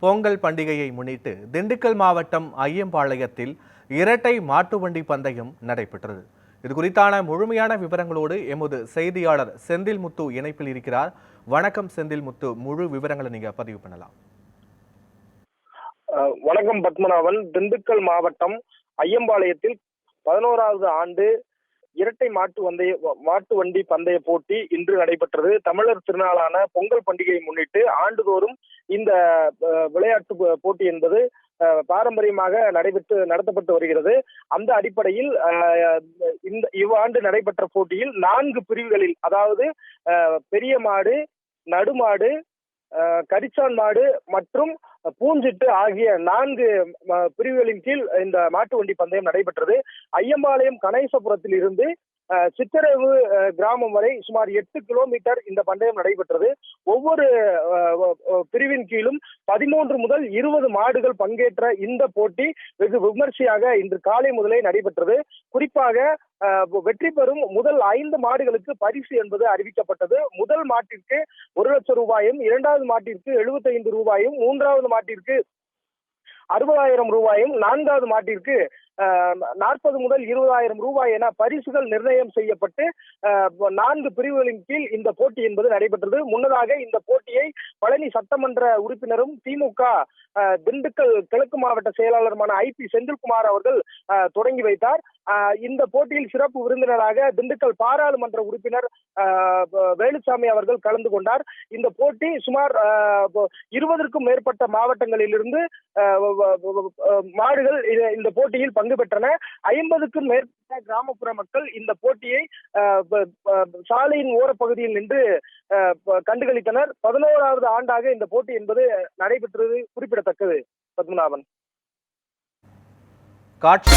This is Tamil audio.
பொங்கல் பண்டிகையை முன்னிட்டு திண்டுக்கல் மாவட்டம் ஐயம்பாளையத்தில் இரட்டை மாட்டு வண்டி பந்தயம் நடைபெற்றது. இது குறித்தான முழுமையான விவரங்களோடு எமது செய்தியாளர் செந்தில் முத்து இணைப்பில் இருக்கிறார். வணக்கம் செந்தில் முத்து முழு விவரங்களை நீங்க பதிவு பண்ணலாம். அஹ் வணக்கம் பத்மநாபன். திண்டுக்கல் மாவட்டம் ஐயம்பாளையத்தில் பதினோராவது ஆண்டு இரட்டை மாட்டு வந்தய மாட்டு வண்டி பந்தய போட்டி இன்று நடைபெற்றது. தமிழர் திருநாளான பொங்கல் பண்டிகையை முன்னிட்டு ஆண்டுதோறும் இந்த விளையாட்டு போ- போட்டி என்பது அஹ், பாரம்பரியமாக நடைபெற்று நடத்தப்பட்டு வருகிறது. அந்த அடிப்படையில் அஹ், இந்த இவ்வாண்டு நடைபெற்ற போட்டியில் நான்கு பிரிவுகளில் அதாவது அஹ், பெரிய மாடு நடுமாடு அஹ், கரிச்சான் மாடு மற்றும் பூஞ்சிட்டு ஆகிய நான்கு பிரிவுகளின் கீழ் இந்த மாட்டு வண்டி பந்தயம் நடைபெற்றது. ஐயம்பாளையம் கணேசபுரத்தில் இருந்து சித்தரவு கிராமம் வரை சுமார் எட்டு கிலோமீட்டர் இந்த பந்தயம் நடைபெற்றது. ஒவ்வொரு பிரிவின் கீழும் பதிமூன்று முதல் இருபது மாடுகள் பங்கேற்ற இந்த போட்டி வெகு விமர்சையாக இன்று காலை முதலே நடைபெற்றது. குறிப்பாக வெற்றி பெறும் முதல் ஐந்து மாடுகளுக்கு பரிசு என்பது அறிவிக்கப்பட்டது. முதல் மாட்டிற்கு ஒரு லட்சம் ரூபாயும் இரண்டாவது மாட்டிற்கு 75 ரூபாயும் மூன்றாவது மாட்டிற்கு அறுபதாயிரம் ரூபாயும் நான்காவது மாட்டிற்கு நாற்பது முதல் இருபதாயிரம் ரூபாய் என பரிசுகள் நிர்ணயம் செய்யப்பட்டு அஹ், நான்கு பிரிவுகளின் கீழ் இந்த போட்டி என்பது நடைபெற்றது. முன்னதாக இந்த போட்டியை பழனி சட்டமன்ற உறுப்பினரும் திமுக திண்டுக்கல் கிழக்கு மாவட்ட செயலாளருமான ஐ பி செந்தில்குமார் அவர்கள் தொடங்கி வைத்தார். இந்த போட்டியில் சிறப்பு விருந்தினராக திண்டுக்கல் பாராளுமன்ற உறுப்பினர் வேலுசாமி அவர்கள் கலந்து கொண்டார். இந்த போட்டி சுமார் இருபதற்கும் மேற்பட்ட மாவட்டங்களிலிருந்து மாடுகள் இந்த போட்டியில் பங்கு பெற்றன. ஐம்பதுக்கும் மேற்பட்ட கிராமப்புற மக்கள் இந்த போட்டியை சாலையின் ஓரப்பகுதியில் நின்று கண்டுகளித்தனர். பதினோராவது ஆண்டாக இந்த போட்டி என்பது நடைபெற்றது குறிப்பிடத்தக்கது. பத்மநாபன். காட்சி